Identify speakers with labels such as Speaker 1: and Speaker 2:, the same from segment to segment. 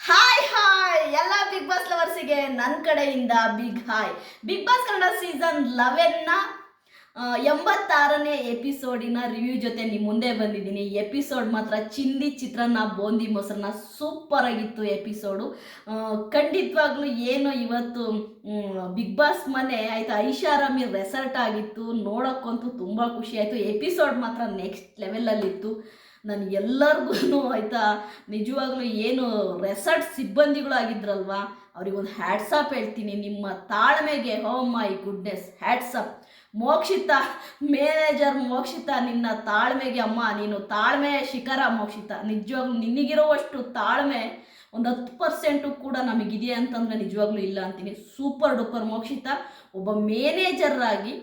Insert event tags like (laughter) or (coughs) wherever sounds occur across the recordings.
Speaker 1: Hi hi ಎಲ್ಲ big boss ಲವರ್ಸಿಗೆ ನನ್ನ ಕಡೆಯಿಂದ big hi big boss Kannada season ಲೆವೆನ್ನ ಎಂಬತ್ತಾರನೇ ಎಪಿಸೋಡಿನ ರಿವ್ಯೂ ಜೊತೆ ನಿಮ್ಮ ಮುಂದೆ ಬಂದಿದ್ದೀನಿ. ಎಪಿಸೋಡ್ ಮಾತ್ರ ಚಿಂದಿ ಚಿತ್ರಾನ್ನ, ಬೋಂದಿ ಮೊಸರನ್ನ ಸೂಪರ್ ಆಗಿತ್ತು ಎಪಿಸೋಡು ಖಂಡಿತವಾಗ್ಲೂ ಏನು ಇವತ್ತು ಬಿಗ್ ಬಾಸ್ ಮನೆ, ಆಯ್ತಾ, ಐಷಾರಾಮಿ ರೆಸಾರ್ಟ್ ಆಗಿತ್ತು. ನೋಡೋಕ್ಕಂತೂ ತುಂಬ ಖುಷಿ ಆಯಿತು. ಎಪಿಸೋಡ್ ಮಾತ್ರ ನೆಕ್ಸ್ಟ್ ಲೆವೆಲಲ್ಲಿತ್ತು ನಾನು ಎಲ್ಲರಿಗೂ ಆಯಿತಾ, ನಿಜವಾಗ್ಲೂ ಏನು ರೆಸಾರ್ಟ್ ಸಿಬ್ಬಂದಿಗಳು ಆಗಿದ್ರಲ್ವಾ ಅವ್ರಿಗೊಂದು ಹ್ಯಾಟ್ಸಪ್ ಹೇಳ್ತೀನಿ, ನಿಮ್ಮ ತಾಳ್ಮೆಗೆ ಹೋ my goodness hats off Mokshitha manager Mokshitha, ನಿನ್ನ ತಾಳ್ಮೆಗೆ ಅಮ್ಮ, ನೀನು ತಾಳ್ಮೆ ಶಿಖರ ಮೋಕ್ಷಿತ. ನಿಜವಾಗ್ಲೂ ನಿನಗಿರುವಷ್ಟು ತಾಳ್ಮೆ ಒಂದು ಹತ್ತು ಪರ್ಸೆಂಟು ಕೂಡ ನಮಗಿದೆಯಾ ಅಂತಂದರೆ ನಿಜವಾಗ್ಲೂ ಇಲ್ಲ ಅಂತೀನಿ. Super duper Mokshitha. ಒಬ್ಬ ಮ್ಯಾನೇಜರ್ ಆಗಿ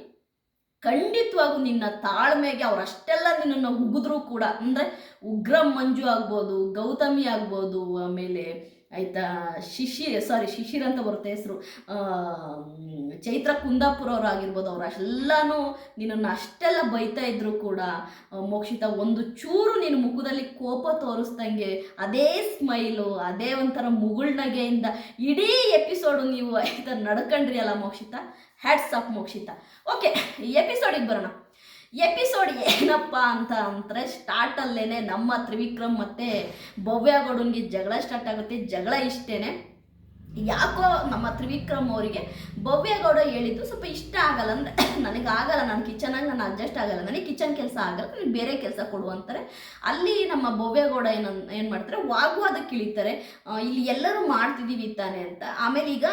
Speaker 1: ಖಂಡಿತವಾಗೂ ನಿನ್ನ ತಾಳ್ಮೆಗೆ ಅವ್ರು ಅಷ್ಟೆಲ್ಲ ನಿನ್ನನ್ನು ಉಗಿದ್ರು ಕೂಡ, ಅಂದರೆ ಉಗ್ರ ಮಂಜು ಆಗ್ಬೋದು, ಗೌತಮಿ ಆಗ್ಬೋದು, ಆಮೇಲೆ ಆಯಿತಾ? ಶಿಶಿ ಸಾರಿ ಶಿಶಿರ್ ಅಂತ ಬರುತ್ತೆ ಹೆಸರು. ಚೈತ್ರ ಕುಂದಾಪುರ ಅವ್ರು ಆಗಿರ್ಬೋದು ಅವ್ರು. ಅಷ್ಟೆಲ್ಲನೂ ನಿನ್ನನ್ನು ಅಷ್ಟೆಲ್ಲ ಬೈತಾ ಇದ್ರು ಕೂಡ ಮೋಕ್ಷಿತ, ಒಂದು ಚೂರು ನಿನ್ನ ಮುಖದಲ್ಲಿ ಕೋಪ ತೋರಿಸ್ದಂಗೆ ಅದೇ ಸ್ಮೈಲು, ಅದೇ ಒಂಥರ ಮುಗುಳ್ನಗೆಯಿಂದ ಇಡೀ ಎಪಿಸೋಡು ನೀವು ಆಯ್ತಾ ನಡ್ಕಂಡ್ರಿ ಅಲ್ಲ Mokshitha? Hats off Mokshitha. Okay ಎಪಿಸೋಡಿಗೆ ಬರೋಣ. ಎಪಿಸೋಡ್ ಏನಪ್ಪ ಅಂತ ಅಂದರೆ ಸ್ಟಾರ್ಟಲ್ಲೇ ನಮ್ಮ ತ್ರಿವಿಕ್ರಮ್ ಮತ್ತು ಭವ್ಯಗೌಡನಿಗೆ ಜಗಳ ಸ್ಟಾರ್ಟ್ ಆಗುತ್ತೆ. ಜಗಳ ಇಷ್ಟೇನೆ. ಯಾಕೋ ನಮ್ಮ ತ್ರಿವಿಕ್ರಮ್ ಅವರಿಗೆ ಭವ್ಯಗೌಡ ಹೇಳಿದ್ದು ಸ್ವಲ್ಪ ಇಷ್ಟ ಆಗಲ್ಲ ಅಂದರೆ (coughs) ನನಗೆ ಆಗಲ್ಲ, ನಾನು ಕಿಚನಾಗಿ ನಾನು ಅಡ್ಜಸ್ಟ್ ಆಗಲ್ಲ, ನನಗೆ ಕಿಚನ್ ಕೆಲಸ ಆಗಲ್ಲ, ನನಗೆ ಬೇರೆ ಕೆಲಸ ಕೊಡು ಅಂತಾರೆ. ಅಲ್ಲಿ ನಮ್ಮ ಭವ್ಯಗೌಡ ಏನು ಏನು ಮಾಡ್ತಾರೆ, ವಾಗ್ವಾದಕ್ಕೆ ಇಳಿತಾರೆ. ಇಲ್ಲಿ ಎಲ್ಲರೂ ಮಾಡ್ತಿದ್ದೀವಿ ತಾನೆ ಅಂತ. ಆಮೇಲೆ ಈಗ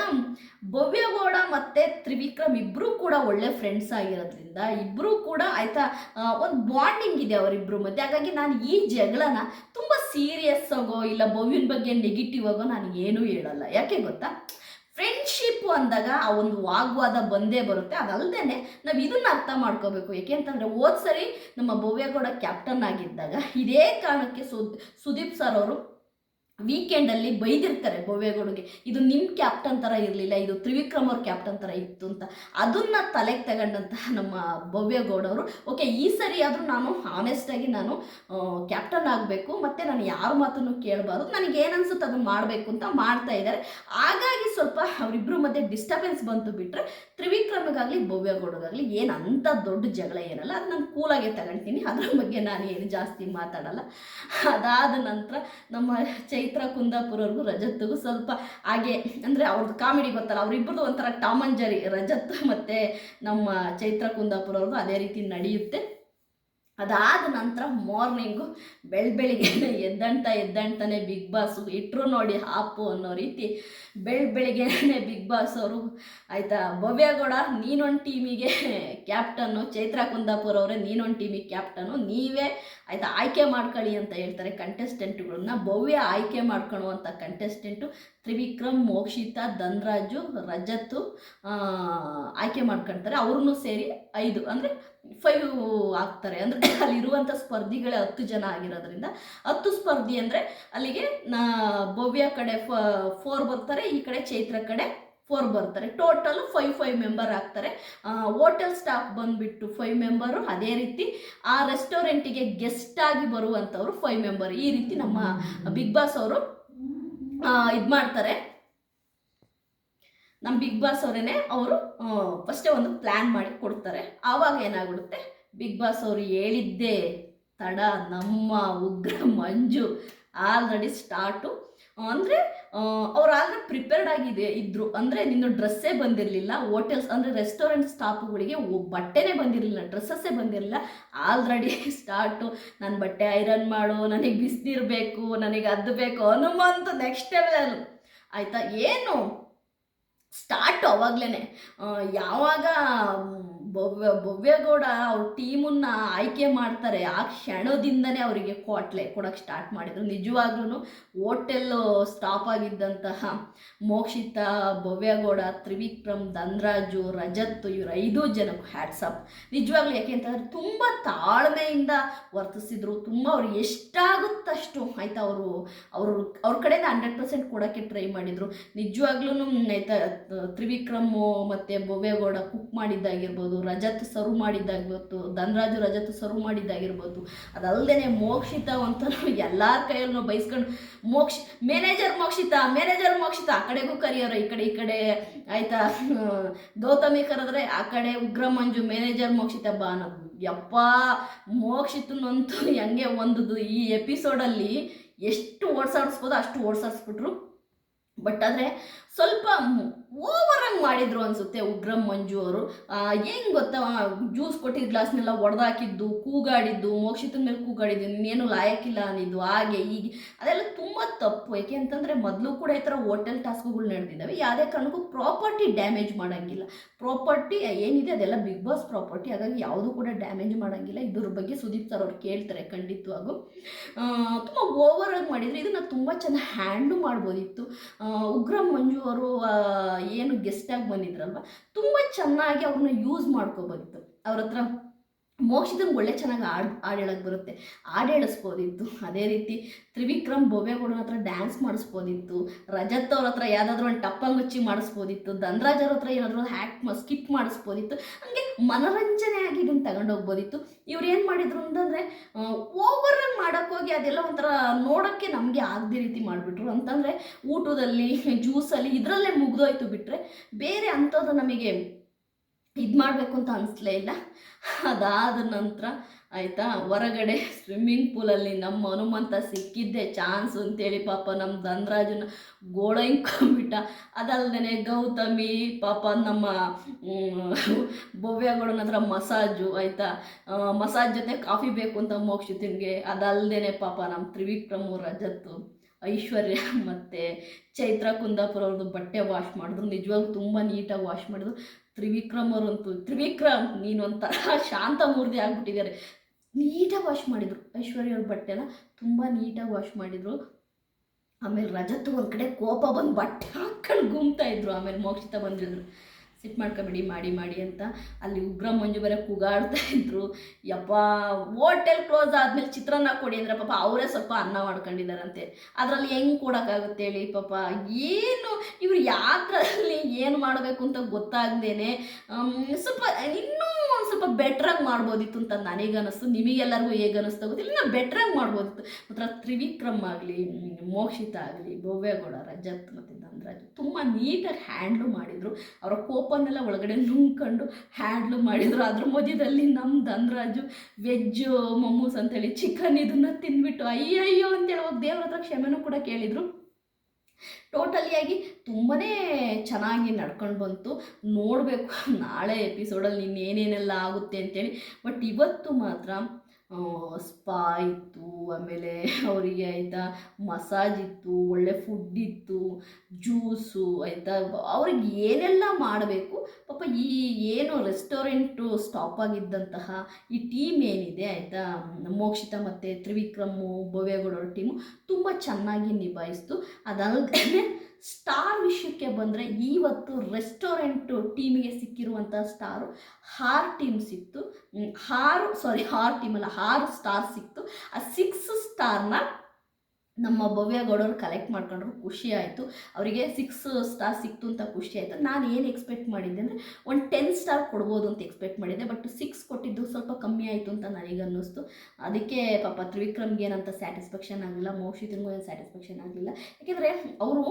Speaker 1: ಭವ್ಯಗೌಡ ಮತ್ತು ತ್ರಿವಿಕ್ರಮ್ ಇಬ್ಬರೂ ಕೂಡ ಒಳ್ಳೆ ಫ್ರೆಂಡ್ಸ್ ಆಗಿರೋದ್ರಿಂದ ಇಬ್ಬರೂ ಕೂಡ ಆಯಿತಾ ಒಂದು ಬಾಂಡಿಂಗ್ ಇದೆ ಅವರಿಬ್ಬರು ಮಧ್ಯೆ. ಹಾಗಾಗಿ ನಾನು ಈ ಜಗಳನ ತುಂಬ ಸೀರಿಯಸ್ ಆಗೋ ಇಲ್ಲ ಭವ್ಯನ ಬಗ್ಗೆ ನೆಗೆಟಿವ್ ಆಗೋ ನಾನು ಏನೂ ಹೇಳಲ್ಲ. ಯಾಕೆ ಗೊತ್ತಾ? ಫ್ರೆಂಡ್ಶಿಪ್ ಅಂದಾಗ ಆ ಒಂದು ವಾಗ್ವಾದ ಬಂದೇ ಬರುತ್ತೆ. ಅದಲ್ಲದೆ ನಾವು ಇದನ್ನ ಅರ್ಥ ಮಾಡ್ಕೋಬೇಕು. ಯಾಕೆಂತಂದರೆ ಹೋದ್ ಸರಿ ನಮ್ಮ ಭವ್ಯಗೌಡ ಕ್ಯಾಪ್ಟನ್ ಆಗಿದ್ದಾಗ ಇದೇ ಕಾರಣಕ್ಕೆ ಸುದ್, ಸುದೀಪ್ ಸರ್ ಅವರು ವೀಕೆಂಡಲ್ಲಿ ಬೈದಿರ್ತಾರೆ ಭವ್ಯಗೌಡಗೆ ಇದು ನಿಮ್ಮ ಕ್ಯಾಪ್ಟನ್ ಥರ ಇರಲಿಲ್ಲ, ಇದು ತ್ರಿವಿಕ್ರಮ್ ಅವ್ರ ಕ್ಯಾಪ್ಟನ್ ಥರ ಇತ್ತು ಅಂತ. ಅದನ್ನ ತಲೆಗೆ ತಗೊಂಡಂತಹ ನಮ್ಮ ಭವ್ಯಗೌಡವರು ಓಕೆ ಈ ಸರಿ ಆದರೂ ನಾನು ಆನೆಸ್ಟಾಗಿ ನಾನು ಕ್ಯಾಪ್ಟನ್ ಆಗಬೇಕು, ಮತ್ತು ನಾನು ಯಾರ ಮಾತನ್ನು ಕೇಳಬಾರ್ದು, ನನಗೆ ಏನು ಅನ್ಸುತ್ತೆ ಅದನ್ನು ಮಾಡಬೇಕು ಅಂತ ಮಾಡ್ತಾ ಇದ್ದಾರೆ ಹಾಗಾಗಿ ಸ್ವಲ್ಪ ಅವರಿಬ್ಬರ ಮಧ್ಯೆ ಡಿಸ್ಟರ್ಬೆನ್ಸ್ ಬಂತು ಬಿಟ್ಟರೆ ತ್ರಿವಿಕ್ರಮಗಾಗಲಿ, ಭವ್ಯಗೌಡಗಾಗಲಿ ಏನು ಅಂಥ ದೊಡ್ಡ ಜಗಳ ಏನಲ್ಲ. ಅದು ನಾನು ಕೂಲಾಗೆ ತಗೊಳ್ತೀನಿ ಅದ್ರ ಬಗ್ಗೆ ನಾನು ಏನು ಜಾಸ್ತಿ ಮಾತಾಡಲ್ಲ. ಅದಾದ ನಂತರ ನಮ್ಮ ಚೈತ್ರ ಕುಂದಾಪುರವ್ರಿಗೂ ರಜತ್ಗೂ ಸ್ವಲ್ಪ ಹಾಗೆ, ಅಂದರೆ ಅವ್ರದ್ದು ಕಾಮಿಡಿ ಗೊತ್ತಲ್ಲ ಅವರಿಬ್ಬರದು ಒಂಥರ ಟಾಮ್ ಅಂಡ್ ಜರಿ ರಜತ್ ಮತ್ತು ನಮ್ಮ ಚೈತ್ರ ಕುಂದಾಪುರವ್ರದ್ದು ಅದೇ ರೀತಿ ನಡೆಯುತ್ತೆ. ಅದಾದ ನಂತರ ಮಾರ್ನಿಂಗು ಬೆಳ್ ಬೆಳಿಗ್ಗೆ ಎದ್ದಂಟ ಎದ್ದಂಟನೇ ಬಿಗ್ ಬಾಸು ಇಟ್ಟರು ನೋಡಿ ಹಾಪು ಅನ್ನೋ ರೀತಿ ಬೆಳ್ ಬಿಗ್ ಬಾಸ್ ಅವರು ಆಯಿತಾ ಭವ್ಯಗೌಡ ನೀನೊಂದು ಟೀಮಿಗೆ ಕ್ಯಾಪ್ಟನ್ನು ಚೈತ್ರ ಕುಂದಾಪುರ್ ಅವರೇ ನೀನೊಂದು ಟೀಮಿಗೆ ಕ್ಯಾಪ್ಟನು ನೀವೇ ಆಯಿತಾ ಆಯ್ಕೆ ಮಾಡ್ಕೊಳ್ಳಿ ಅಂತ ಹೇಳ್ತಾರೆ ಕಂಟೆಸ್ಟೆಂಟ್ಗಳನ್ನ ಭವ್ಯ ಆಯ್ಕೆ ಮಾಡ್ಕೊಳ್ಳುವಂಥ ಕಂಟೆಸ್ಟೆಂಟು ತ್ರಿವಿಕ್ರಮ್, ಮೋಕ್ಷಿತಾ, ಧನ್ರಾಜು ರಜತ್ತು ಆಯ್ಕೆ ಮಾಡ್ಕೊಳ್ತಾರೆ ಅವ್ರನ್ನೂ ಸೇರಿ ಐದು ಅಂದರೆ ಫೈವ್ ಆಗ್ತಾರೆ. ಅಂದರೆ (laughs) ಅಲ್ಲಿರುವಂಥ ಸ್ಪರ್ಧಿಗಳೇ ಹತ್ತು ಜನ ಆಗಿರೋದ್ರಿಂದ ಹತ್ತು ಸ್ಪರ್ಧಿ ಅಂದರೆ ಅಲ್ಲಿಗೆ ನಾ ಭವ್ಯ ಕಡೆ ಫೋರ್ ಬರ್ತಾರೆ, ಈ ಕಡೆ ಚೈತ್ರ ಕಡೆ ಫೋರ್ ಬರ್ತಾರೆ. ಟೋಟಲ್ ಫೈವ್ ಫೈವ್ ಮೆಂಬರ್ ಆಗ್ತಾರೆ. ಹೋಟೆಲ್ ಸ್ಟಾಫ್ ಬಂದುಬಿಟ್ಟು ಫೈವ್ ಮೆಂಬರು ಅದೇ ರೀತಿ ಆ ರೆಸ್ಟೋರೆಂಟಿಗೆ ಗೆಸ್ಟ್ ಆಗಿ ಬರುವಂಥವ್ರು ಫೈವ್ ಮೆಂಬರ್ ಈ ರೀತಿ ನಮ್ಮ ಬಿಗ್ ಬಾಸ್ ಅವರು ಇದು ಮಾಡ್ತಾರೆ ನಮ್ಮ ಬಿಗ್ ಬಾಸ್ ಅವರೇನೆ ಅವರು ಫಸ್ಟೇ ಒಂದು ಪ್ಲ್ಯಾನ್ ಮಾಡಿ ಕೊಡ್ತಾರೆ. ಆವಾಗ ಏನಾಗ್ಬಿಡುತ್ತೆ? ಬಿಗ್ ಬಾಸ್ ಅವರು ಹೇಳಿದ್ದೇ ತಡ, ನಮ್ಮ ಉಗ್ರ ಮಂಜು ಆಲ್ರೆಡಿ ಸ್ಟಾರ್ಟು ಅಂದರೆ ಅವ್ರು ಆಲ್ರೆಡಿ ಪ್ರಿಪೇರ್ಡ್ ಆಗಿದೆ, ಇದ್ರು. ಅಂದರೆ ನಿನ್ನ ಡ್ರೆಸ್ಸೇ ಬಂದಿರಲಿಲ್ಲ ಹೋಟೆಲ್ಸ್ ಅಂದರೆ ರೆಸ್ಟೋರೆಂಟ್ ಸ್ಟಾಪ್ಗಳಿಗೆ ಬಟ್ಟೆನೇ ಬಂದಿರಲಿಲ್ಲ ಡ್ರೆಸ್ಸಸ್ಸೇ ಬಂದಿರಲಿಲ್ಲ. ಆಲ್ರೆಡಿ ಸ್ಟಾರ್ಟು (laughs) ನನ್ನ ಬಟ್ಟೆ ಐರನ್ ಮಾಡು, ನನಗೆ ಬಿಸಿನೀರು ಬೇಕು, ನನಗೆ ಅದು ಬೇಕು ಹನುಮಂತ ನೆಕ್ಸ್ಟ್ ಲೆವೆಲ್ ಆಯಿತಾ? ಏನು? ಸ್ಟಾರ್ಟ್ ಅವಾಗಲೇ ಯಾವಾಗ ಭವ್ಯ, ಭವ್ಯಗೌಡ ಅವ್ರ ಟೀಮನ್ನ ಆಯ್ಕೆ ಮಾಡ್ತಾರೆ, ಆ ಕ್ಷಣದಿಂದನೇ ಅವರಿಗೆ ಕೋಟ್ಲೆ ಕೊಡೋಕ್ಕೆ ಸ್ಟಾರ್ಟ್ ಮಾಡಿದರು. ನಿಜವಾಗ್ಲೂ ಹೋಟೆಲ್ಲು ಸ್ಟಾಪ್ ಆಗಿದ್ದಂತಹ ಮೋಕ್ಷಿತ, ಭವ್ಯಗೌಡ, ತ್ರಿವಿಕ್ರಮ್, ಧನ್ರಾಜು, ರಜತ್ ಇವರು ಐದು ಜನಕ್ಕೂ ಹ್ಯಾಟ್ಸಪ್ ನಿಜವಾಗ್ಲೂ ಯಾಕೆ ಅಂತಂದರೆ ತುಂಬ ತಾಳ್ಮೆಯಿಂದ ವರ್ತಿಸಿದ್ರು. ತುಂಬ ಅವ್ರು ಎಷ್ಟಾಗುತ್ತಷ್ಟು ಆಯಿತಾ ಅವರು ಅವರು, ಅವ್ರ ಕಡೆಯಿಂದ ಹಂಡ್ರೆಡ್ ಪರ್ಸೆಂಟ್ ಕೊಡೋಕ್ಕೆ ಟ್ರೈ ಮಾಡಿದರು. ನಿಜವಾಗ್ಲೂ ಆಯಿತಾ ತ್ರಿವಿಕ್ರಮು ಮತ್ತು ಭವ್ಯಗೌಡ ಕುಕ್ ಮಾಡಿದ್ದಾಗಿರ್ಬೋದು, ರಜತ್ ಸರ್ವ್ ಮಾಡಿದ್ದಾಗಿರ್ಬೋದು, ಧನರಾಜು ರಜತ್ ಸರ್ವ್ ಮಾಡಿದ್ದಾಗಿರ್ಬೋದು ಅದಲ್ಲದೆ ಮೋಕ್ಷಿತ ಅಂತ ಎಲ್ಲರ ಕೈಯಲ್ಲೂ ಬೈಸ್ಕೊಂಡು, ಮೋಕ್ಷ, ಮ್ಯಾನೇಜರ್ ಮೋಕ್ಷಿತ ಮ್ಯಾನೇಜರ್ ಮೋಕ್ಷಿತ, ಆ ಕಡೆಗೂ ಕರೆಯೋರು ಈ ಕಡೆ ಈ ಕಡೆ, ಆಯ್ತಾ? ಗೌತಮಿ ಕರೆದ್ರೆ ಆ ಕಡೆ ಉಗ್ರ ಮಂಜು ಮ್ಯಾನೇಜರ್ ಮೋಕ್ಷಿತ ಬಾ ಯಪ್ಪ, ಮೋಕ್ಷಿತನಂತೂ ಹೆಂಗೆ ಒಂದದು ಈ ಎಪಿಸೋಡಲ್ಲಿ ಎಷ್ಟು ಓಡ್ಸಾಡಿಸ್ಬೋದು ಅಷ್ಟು ಓಡ್ಸಾಡಿಸ್ಬಿಟ್ರು. ಬಟ್ ಆದರೆ ಸ್ವಲ್ಪ ಓವರಾಗಿ ಮಾಡಿದ್ರು ಅನಿಸುತ್ತೆ ಉಗ್ರಂ ಮಂಜು ಅವರು. ಏನು ಗೊತ್ತಾ? ಜ್ಯೂಸ್ ಕೊಟ್ಟಿದ್ದ ಗ್ಲಾಸ್ನೆಲ್ಲ ಒಡೆದಾಕಿದ್ದು, ಕೂಗಾಡಿದ್ದು, ಮೋಕ್ಷಿತನ ಮೇಲೆ ಕೂಗಾಡಿದ್ದು ನೀನೇನು ಲಾಯಕ್ಕಿಲ್ಲ ಅನ್ನಿದ್ದು ಹಾಗೆ ಹೀಗೆ. ಅದೆಲ್ಲ ತುಂಬ ತಪ್ಪು. ಯಾಕೆ ಅಂತಂದರೆ ಮೊದಲು ಕೂಡ ಈ ಥರ ಹೋಟೆಲ್ ಟಾಸ್ಕ್ಗಳು ನಡೆದಿದ್ದಾವೆ. ಯಾವುದೇ ಕಾರಣಕ್ಕೂ ಪ್ರಾಪರ್ಟಿ ಡ್ಯಾಮೇಜ್ ಮಾಡೋಂಗಿಲ್ಲ. ಪ್ರಾಪರ್ಟಿ, ಏನಿದೆ ಅದೆಲ್ಲ ಬಿಗ್ ಬಾಸ್ ಪ್ರಾಪರ್ಟಿ. ಹಾಗಾಗಿ ಯಾವುದೂ ಕೂಡ ಡ್ಯಾಮೇಜ್ ಮಾಡೋಂಗಿಲ್ಲ. ಇದ್ರ ಬಗ್ಗೆ ಸುದೀಪ್ ಸರ್ ಅವ್ರು ಕೇಳ್ತಾರೆ ಖಂಡಿತವಾಗೂ. ತುಂಬ ಓವರಾಗಿ ಮಾಡಿದ್ರೆ ಇದನ್ನು ತುಂಬ ಚೆನ್ನಾಗಿ ಹ್ಯಾಂಡ್ಲ್ ಮಾಡ್ಬೋದಿತ್ತು. ಉಗ್ರಂ ಮಂಜು ಅವರು ಏನು ಗೆಸ್ಟಾಗಿ ಬಂದಿದ್ರಲ್ವ, ತುಂಬ ಚೆನ್ನಾಗಿ ಅವ್ರನ್ನ ಯೂಸ್ ಮಾಡ್ಕೋಬೋದಿತ್ತು ಅವ್ರ ಹತ್ರ ಮೋಕ್ಷಿದನ್ ಒಳ್ಳೆ ಚೆನ್ನಾಗಿ ಹಾಡು ಹಾಡು ಬರುತ್ತೆ. ಹಾಡು ಹೇಳಿಸ್ಬೋದಿತ್ತು ಅದೇ ರೀತಿ ತ್ರಿವಿಕ್ರಮ್ ಬೊಬೆಗೌಡನ ಹತ್ರ ಡ್ಯಾನ್ಸ್ ಮಾಡಿಸ್ಬೋದಿತ್ತು. ರಜತ್ ಅವ್ರ ಹತ್ರ ಯಾವುದಾದ್ರೂ ಒಂದು ಟಪ್ಪಂಗುಚ್ಚಿ ಮಾಡಿಸ್ಬೋದಿತ್ತು. ಧನ್ರಾಜ್ ಅವ್ರ ಹತ್ರ ಏನಾದರೂ ಹ್ಯಾಕ್ ಸ್ಕಿಪ್ ಮಾಡಿಸ್ಬೋದಿತ್ತು. ಹಂಗೆ ಮನೋರಂಜನೆಯಾಗಿ ಇದನ್ನು ತಗೊಂಡೋಗ್ಬೋದಿತ್ತು ಇವ್ರು ಏನು ಮಾಡಿದ್ರು ಅಂತಂದರೆ ಓವರಾಗಿ ಮಾಡೋಕ್ಕೋಗಿ ಅದೆಲ್ಲ ಒಂಥರ ನೋಡೋಕ್ಕೆ ನಮಗೆ ಆಗದೆ ರೀತಿ ಮಾಡಿಬಿಟ್ರು. ಅಂತಂದರೆ, ಊಟದಲ್ಲಿ ಜ್ಯೂಸಲ್ಲಿ ಇದರಲ್ಲೇ ಮುಗ್ದೋಯ್ತು ಬಿಟ್ಟರೆ ಬೇರೆ ಅಂಥದ್ದು ನಮಗೆ ಇದು ಮಾಡಬೇಕು ಅಂತ ಅನಿಸ್ಲೇ ಇಲ್ಲ. ಅದಾದ ನಂತರ ಆಯಿತಾ, ಹೊರಗಡೆ ಸ್ವಿಮ್ಮಿಂಗ್ ಪೂಲಲ್ಲಿ ನಮ್ಮ ಹನುಮಂತ ಸಿಕ್ಕಿದ್ದೆ ಚಾನ್ಸ್ ಅಂತೇಳಿ ಪಾಪ ನಮ್ಮ ಧನರಾಜನ ಗೋಳೈಂಕೊಂಬಿಟ್ಟ ಅದಲ್ಲದೆ ಗೌತಮಿ, ಪಾಪ ನಮ್ಮ ಬೊವ್ಯಗೌಡನ ಹತ್ರ ಮಸಾಜು ಆಯಿತಾ ಮಸಾಜ್ ಜೊತೆ ಕಾಫಿ ಬೇಕು ಅಂತ ಮೋಕ್ಷ ಮೋಕ್ಷಿತನ್ಗೆ. ಅದಲ್ಲದೆ ಪಾಪ ನಮ್ಮ ತ್ರಿವಿಕ್ರಮು ರಜತ್ತು ಐಶ್ವರ್ಯ ಮತ್ತು ಚೈತ್ರ ಕುಂದಾಪುರ ಅವ್ರದ್ದು ಬಟ್ಟೆ ವಾಶ್ ಮಾಡಿದ್ರು. ನಿಜವಾಗ್ಲೂ ತುಂಬ ನೀಟಾಗಿ ವಾಶ್ ಮಾಡಿದ್ರು. ತ್ರಿವಿಕ್ರಮ್ ಅವರಂತೂ ತ್ರಿವಿಕ್ರಮ್ ನೀನು ಒಂಥರ (laughs) ಶಾಂತಮೂರ್ತಿ ಆಗ್ಬಿಟ್ಟಿದ್ದಾರೆ. ನೀಟಾಗಿ ವಾಶ್ ಮಾಡಿದರು. ಐಶ್ವರ್ಯ ಅವ್ರ ಬಟ್ಟೆನ ತುಂಬ ನೀಟಾಗಿ ವಾಶ್ ಮಾಡಿದರು. ಆಮೇಲೆ ರಜತ್ ಒಂದು ಕಡೆ ಕೋಪ ಬಂದು ಬಟ್ಟೆ ಹಾಕೊಂಡು ಗುಮ್ತಾ ಇದ್ರು. ಆಮೇಲೆ ಮೋಕ್ಷಿತ ಬಂದಿದ್ರು. ಸಿಟ್ ಮಾಡ್ಕೊಬೇಡಿ ಮಾಡಿ ಮಾಡಿ ಅಂತ ಅಲ್ಲಿ ಉಗ್ರ ಮಂಜು ಬರೋ ಕೂಗಾಡ್ತಾ ಇದ್ರು. ಯಪ್ಪ ಹೋಟೆಲ್ ಕ್ಲೋಸ್ ಆದ್ಮೇಲೆ ಚಿತ್ರಾನ್ನ ಕೊಡಿ ಅಂದ್ರೆ ಪಾಪ ಅವರೇ ಸ್ವಲ್ಪ ಅನ್ನ ಮಾಡ್ಕೊಂಡಿದ್ದಾರಂತೆ. ಅದರಲ್ಲಿ ಹೆಂಗೆ ಕೊಡೋಕ್ಕಾಗುತ್ತೆ ಹೇಳಿ ಪಾಪ. ಏನು, ಇವ್ರು ಯಾತ್ರಲ್ಲಿ ಏನು ಮಾಡಬೇಕು ಅಂತ ಗೊತ್ತಾಗ್ದೇನೆ ಸ್ವಲ್ಪ ಇನ್ನೂ ಸ್ವಲ್ಪ ಬೆಟ್ರಾಗಿ ಮಾಡ್ಬೋದಿತ್ತು ಅಂತ ನನಗೆ ಅನಿಸ್ತು ನಿಮಗೆಲ್ಲರಿಗೂ ಹೇಗೆ ಅನ್ನಿಸ್ತಾ ಗೊತ್ತಿಲ್ಲ ಇನ್ನೂ ಬೆಟ್ರಾಗಿ ಮಾಡ್ಬೋದಿತ್ತು. ಮಾತ್ರ ತ್ರಿವಿಕ್ರಮ್ ಆಗಲಿ, ಮೋಕ್ಷಿತ ಆಗಲಿ, ಭವ್ಯಗೌಡ, ರಜತ್ ಮತ್ತು ಧನರಾಜ್ ತುಂಬ ನೀಟಾಗಿ ಹ್ಯಾಂಡ್ಲು ಮಾಡಿದರು. ಅವರ ಕೋಪನ್ನೆಲ್ಲ ಒಳಗಡೆ ನುಂಗ್ಕೊಂಡು ಹ್ಯಾಂಡ್ಲು ಮಾಡಿದರು. ಅದ್ರ ಮಧ್ಯದಲ್ಲಿ ನಮ್ಮ ಧನರಾಜು, ವೆಜ್ಜು ಮೊಮ್ಮೂಸ್ ಅಂತೇಳಿ ಚಿಕನ್ ಇದನ್ನ ತಿಂದ್ಬಿಟ್ಟು, ಅಯ್ಯಯ್ಯೋ ಅಂತೇಳಿ ಹೋಗಿ ದೇವ್ರ ಹತ್ರ ಕ್ಷಮೆನೂ ಕೂಡ ಕೇಳಿದರು. ಟೋಟಲಿಯಾಗಿ ತುಂಬಾ ಚೆನ್ನಾಗಿ ನಡ್ಕೊಂಡು ಬಂತು. ನೋಡಬೇಕು ನಾಳೆ ಎಪಿಸೋಡಲ್ಲಿ ಇನ್ನೇನೇನೆಲ್ಲ ಆಗುತ್ತೆ ಅಂತೇಳಿ. ಬಟ್ ಇವತ್ತು ಮಾತ್ರ ಸ್ಪಾ ಇತ್ತು, ಆಮೇಲೆ ಅವರಿಗೆ ಆಯಿತಾ ಮಸಾಜ್ ಇತ್ತು, ಒಳ್ಳೆ ಫುಡ್ ಇತ್ತು ಜ್ಯೂಸು ಆಯಿತಾ, ಅವ್ರಿಗೆ ಏನೆಲ್ಲ ಮಾಡಬೇಕು, ಪಾಪ ಈ ಏನು ರೆಸ್ಟೋರೆಂಟು ಸ್ಟಾಪ್ ಆಗಿದ್ದಂತಹ ಈ ಟೀಮ್ ಏನಿದೆ, ಆಯಿತಾ, ಮೋಕ್ಷಿತ ಮತ್ತು ತ್ರಿವಿಕ್ರಮು ಭವ್ಯಗೌಡರ ಟೀಮು ತುಂಬ ಚೆನ್ನಾಗಿ ನಿಭಾಯಿಸ್ತು. ಅದಲ್ಲದೆ ಸ್ಟಾರ್ ವಿಷಯಕ್ಕೆ ಬಂದರೆ ಇವತ್ತು ರೆಸ್ಟೋರೆಂಟು ಟೀಮಿಗೆ ಸಿಕ್ಕಿರುವಂಥ ಸ್ಟಾರು ಹಾರ್ ಟೀಮ್ ಸಿಕ್ತು. ಹಾರ್ ಸಾರಿ ಹಾರ್ ಟೀಮ್ ಅಲ್ಲ ಹಾರ್ ಸ್ಟಾರ್ ಸಿಕ್ತು. ಆ ಸಿಕ್ಸ್ ಸ್ಟಾರ್ನ ನಮ್ಮ ಭವ್ಯಗೌಡರು ಕಲೆಕ್ಟ್ ಮಾಡ್ಕೊಂಡ್ರು, ಖುಷಿ ಆಯಿತು. ಅವರಿಗೆ ಸಿಕ್ಸ್ ಸ್ಟಾರ್ ಸಿಕ್ತು ಅಂತ ಖುಷಿ ಆಯಿತು. ನಾನು ಏನು ಎಕ್ಸ್ಪೆಕ್ಟ್ ಮಾಡಿದ್ದೆ ಅಂದರೆ, ಒಂದು ಟೆನ್ ಸ್ಟಾರ್ ಕೊಡ್ಬೋದು ಅಂತ ಎಕ್ಸ್ಪೆಕ್ಟ್ ಮಾಡಿದ್ದೆ ಬಟ್ ಸಿಕ್ಸ್ ಕೊಟ್ಟಿದ್ದು ಸ್ವಲ್ಪ ಕಮ್ಮಿ ಆಯಿತು ಅಂತ ನನಗೆ ಅನ್ನಿಸ್ತು. ಅದಕ್ಕೆ ಪಾಪ ತ್ರಿವಿಕ್ರಮ್ಗೆ ಏನಂತ ಸ್ಯಾಟಿಸ್ಫ್ಯಾಕ್ಷನ್ ಆಗಲಿಲ್ಲ ಮೌಷಿತನಿಗೂ ಏನು ಸ್ಯಾಟಿಸ್ಫ್ಯಾಕ್ಷನ್ ಆಗಲಿಲ್ಲ. ಯಾಕೆಂದರೆ ಅವರು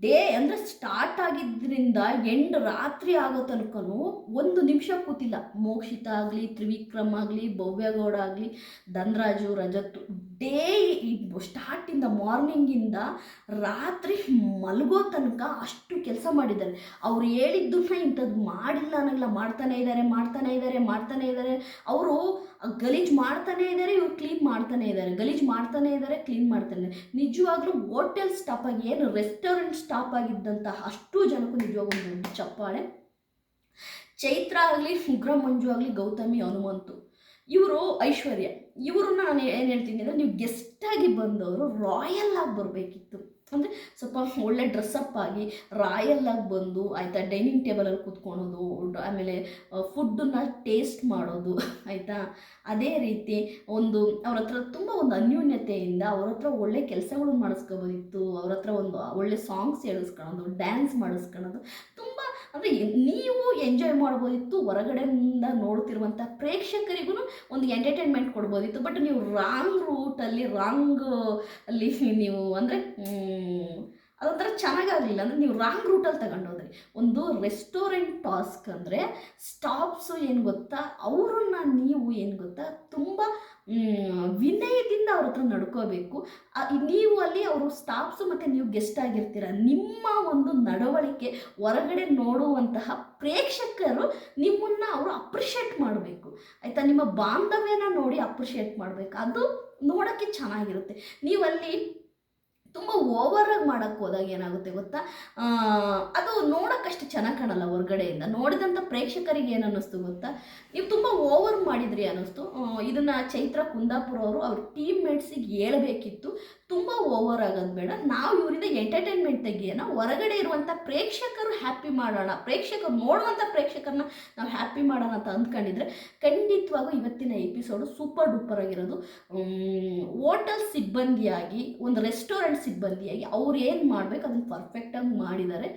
Speaker 1: ಡೇ ಅಂದರೆ ಸ್ಟಾರ್ಟ್ ಆಗಿದ್ದರಿಂದ ಎಂಡ್ ರಾತ್ರಿ ಆಗೋ ತನಕನೂ ಒಂದು ನಿಮಿಷ ಕೂತಿಲ್ಲ. ಮೋಕ್ಷಿತ ಆಗಲಿ, ತ್ರಿವಿಕ್ರಮ್ ಆಗಲಿ, ಭವ್ಯಗೌಡ ಆಗಲಿ, ಧನರಾಜು ರಜತ್ತು ಡೇ ಸ್ಟಾರ್ಟಿಂದ ಮಾರ್ನಿಂಗಿಂದ ರಾತ್ರಿ ಮಲಗೋ ತನಕ ಅಷ್ಟು ಕೆಲಸ ಮಾಡಿದ್ದಾರೆ. ಅವ್ರು ಹೇಳಿದ್ದನ್ನ ಇಂಥದ್ದು ಮಾಡಿಲ್ಲ ಅನ್ನಲ್ಲ, ಮಾಡ್ತಾನೆ ಇದ್ದಾರೆ ಮಾಡ್ತಾನೆ ಇದ್ದಾರೆ ಮಾಡ್ತಾನೆ ಇದ್ದಾರೆ ಅವರು ಗಲೀಜು ಮಾಡ್ತಾನೆ ಇದ್ದಾರೆ ಇವ್ರು ಕ್ಲೀನ್ ಮಾಡ್ತಾನೆ ಇದ್ದಾರೆ ಗಲೀಜು ಮಾಡ್ತಾನೆ ಇದ್ದಾರೆ ಕ್ಲೀನ್ ಮಾಡ್ತಾನೆ ಇದ್ದಾರೆ ನಿಜವಾಗ್ಲೂ ಹೋಟೆಲ್ ಸ್ಟಾಪ್ ಆಗಿ, ಏನು ರೆಸ್ಟೋರೆಂಟ್ ಸ್ಟಾಪ್ ಆಗಿದ್ದಂತಹ ಅಷ್ಟು ಜನಕ್ಕೂ ನಿಜವಾಗ್ಲೂ ಚಪ್ಪಾಳೆ. ಚೈತ್ರ ಆಗಲಿ ಉಗ್ರ ಮಂಜು ಆಗಲಿ, ಗೌತಮಿ, ಹನುಮಂತು. ಇವರು ಐಶ್ವರ್ಯ. ಇವರು ನಾನು ಏನು ಹೇಳ್ತೀನಿ ಅಂದರೆ ನೀವು ಗೆಸ್ಟಾಗಿ ಬಂದವರು ರಾಯಲ್ ಆಗಿ ಬರಬೇಕಿತ್ತು. ಅಂದರೆ ಸ್ವಲ್ಪ ಒಳ್ಳೆ ಡ್ರೆಸ್ಸಪ್ ಆಗಿ ರಾಯಲ್ ಆಗಿ ಬಂದು ಆಯಿತಾ ಡೈನಿಂಗ್ ಟೇಬಲಲ್ಲಿ ಕೂತ್ಕೊಳೋದು ಆಮೇಲೆ ಫುಡ್ಡನ್ನ ಟೇಸ್ಟ್ ಮಾಡೋದು, ಆಯಿತಾ? ಅದೇ ರೀತಿ ಒಂದು ಅವ್ರ ಹತ್ರ ತುಂಬ ಒಂದು ಅನ್ಯೂನ್ಯತೆಯಿಂದ ಅವ್ರ ಹತ್ರ ಒಳ್ಳೆ ಕೆಲಸಗಳು ಮಾಡಿಸ್ಕೋಬೋದಿತ್ತು, ಅವ್ರ ಹತ್ರ ಒಂದು ಒಳ್ಳೆ ಸಾಂಗ್ಸ್ ಹೇಳಿಸ್ಕೊಳೋದು ಡ್ಯಾನ್ಸ್ ಮಾಡಿಸ್ಕೊಳೋದು ತುಂಬ ಅಂದರೆ ನೀವು ಎಂಜಾಯ್ ಮಾಡ್ಬೋದಿತ್ತು ಹೊರಗಡೆಯಿಂದ ನೋಡ್ತಿರುವಂಥ ಪ್ರೇಕ್ಷಕರಿಗೂ ಒಂದು ಎಂಟರ್ಟೈನ್ಮೆಂಟ್ ಕೊಡ್ಬೋದಿತ್ತು. ಬಟ್ ನೀವು ರಾಂಗ್ ರೂಟಲ್ಲಿ ರಾಂಗ್ ಅಲ್ಲಿ (laughs) ನೀವು ಅಂದರೆ ಅದೊಂಥರ ಚೆನ್ನಾಗಾಗಲಿಲ್ಲ ಅಂದರೆ ನೀವು ರಾಂಗ್ ರೂಟಲ್ಲಿ ತಗೊಂಡೋದ್ರಿ. ಒಂದು ರೆಸ್ಟೋರೆಂಟ್ ಟಾಸ್ಕ್ ಅಂದರೆ ಸ್ಟಾಪ್ಸು ಏನು ಗೊತ್ತಾ? ಅವರನ್ನ ನೀವು ಏನು ಗೊತ್ತಾ? ತುಂಬ ವಿನಯದಿಂದ ಅವ್ರ ಹತ್ರ ನಡ್ಕೋಬೇಕು. ನೀವು ಅಲ್ಲಿ ಅವರು ಸ್ಟಾಫ್ಸು ಮತ್ತು ನೀವು ಗೆಸ್ಟ್ ಆಗಿರ್ತೀರ? ನಿಮ್ಮ ಒಂದು ನಡವಳಿಕೆ ಹೊರಗಡೆ ನೋಡುವಂತಹ ಪ್ರೇಕ್ಷಕರು ನಿಮ್ಮನ್ನು ಅವರು ಅಪ್ರಿಷಿಯೇಟ್ ಮಾಡಬೇಕು. ಆಯಿತಾ? ನಿಮ್ಮ ಬಾಂಧವ್ಯನ ನೋಡಿ ಅಪ್ರಿಷಿಯೇಟ್ ಮಾಡಬೇಕು. ಅದು ನೋಡೋಕ್ಕೆ ಚೆನ್ನಾಗಿರುತ್ತೆ. ನೀವಲ್ಲಿ ತುಂಬ ಓವರಾಗಿ ಮಾಡೋಕ್ಕೆ ಹೋದಾಗ ಏನಾಗುತ್ತೆ ಗೊತ್ತಾ? ಅದು ನೋಡೋಕ್ಕಷ್ಟು ಚೆನ್ನಾಗಿ ಕಾಣಲ್ಲ ಹೊರಗಡೆಯಿಂದ. ನೋಡಿದಂಥ ಪ್ರೇಕ್ಷಕರಿಗೆ ಏನು ಅನ್ನಿಸ್ತು ಗೊತ್ತಾ? ನೀವು ತುಂಬ ಓವರ್ ಮಾಡಿದ್ರಿ ಅನ್ನಿಸ್ತು. ಇದನ್ನು ಚೈತ್ರ ಕುಂದಾಪುರ ಅವರು ಅವ್ರ ಟೀಮ್ ಮೇಟ್ಸಿಗೆ ಹೇಳ್ಬೇಕಿತ್ತು. ತುಂಬ ಓವರ್ ಆಗೋದು ಬೇಡ. ನಾವು ಇವರಿಂದ ಎಂಟರ್ಟೈನ್ಮೆಂಟ್ ತೆಗಿಯೋಣ. ಹೊರಗಡೆ ಇರುವಂಥ ಪ್ರೇಕ್ಷಕರು ಹ್ಯಾಪಿ ಮಾಡೋಣ. ಪ್ರೇಕ್ಷಕರು ನೋಡುವಂಥ ಪ್ರೇಕ್ಷಕರನ್ನ ನಾವು ಹ್ಯಾಪಿ ಮಾಡೋಣ ಅಂತ ಅಂದ್ಕೊಂಡಿದ್ರೆ ಖಂಡಿತವಾಗೂ ಇವತ್ತಿನ ಎಪಿಸೋಡು ಸೂಪರ್ ಡೂಪರ್ ಆಗಿರೋದು. ಹೋಟೆಲ್ ಸಿಬ್ಬಂದಿಯಾಗಿ ಒಂದು ರೆಸ್ಟೋರೆಂಟ್ ಸಿಬ್ಬಂದಿಯಾಗಿ ಅವ್ರು ಏನು ಮಾಡಬೇಕು ಅದನ್ನು ಪರ್ಫೆಕ್ಟಾಗಿ ಮಾಡಿದ್ದಾರೆ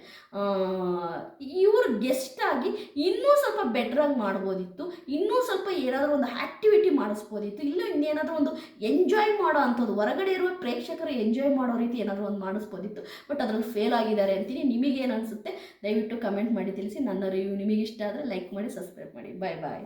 Speaker 1: ಇವರು ಗೆಸ್ಟಾಗಿ ಇನ್ನೂ ಸ್ವಲ್ಪ ಬೆಟ್ರಾಗಿ ಮಾಡ್ಬೋದಿತ್ತು, ಇನ್ನೂ ಸ್ವಲ್ಪ ಏನಾದರೂ ಒಂದು ಆ್ಯಕ್ಟಿವಿಟಿ ಮಾಡಿಸ್ಬೋದಿತ್ತು, ಇಲ್ಲ ಇನ್ನೇನಾದರೂ ಒಂದು ಎಂಜಾಯ್ ಮಾಡೋ ಅಂಥದ್ದು, ಹೊರಗಡೆ ಇರುವ ಪ್ರೇಕ್ಷಕರು ಎಂಜಾಯ್ ಮಾಡೋ ರೀತಿ ಏನಾದರೂ ಒಂದು ಮಾಡಿಸ್ಬೋದಿತ್ತು ಬಟ್ ಅದರಲ್ಲಿ ಫೇಲ್ ಆಗಿದ್ದಾರೆ ಅಂತೀನಿ. ನಿಮಗೇನು ಅನಿಸುತ್ತೆ? ದಯವಿಟ್ಟು ಕಮೆಂಟ್ ಮಾಡಿ ತಿಳಿಸಿ. ನನ್ನ ರಿವ್ಯೂ ನಿಮಗೆ ಇಷ್ಟ ಆದರೆ ಲೈಕ್ ಮಾಡಿ ಸಬ್ಸ್ಕ್ರೈಬ್ ಮಾಡಿ. ಬಾಯ್ ಬಾಯ್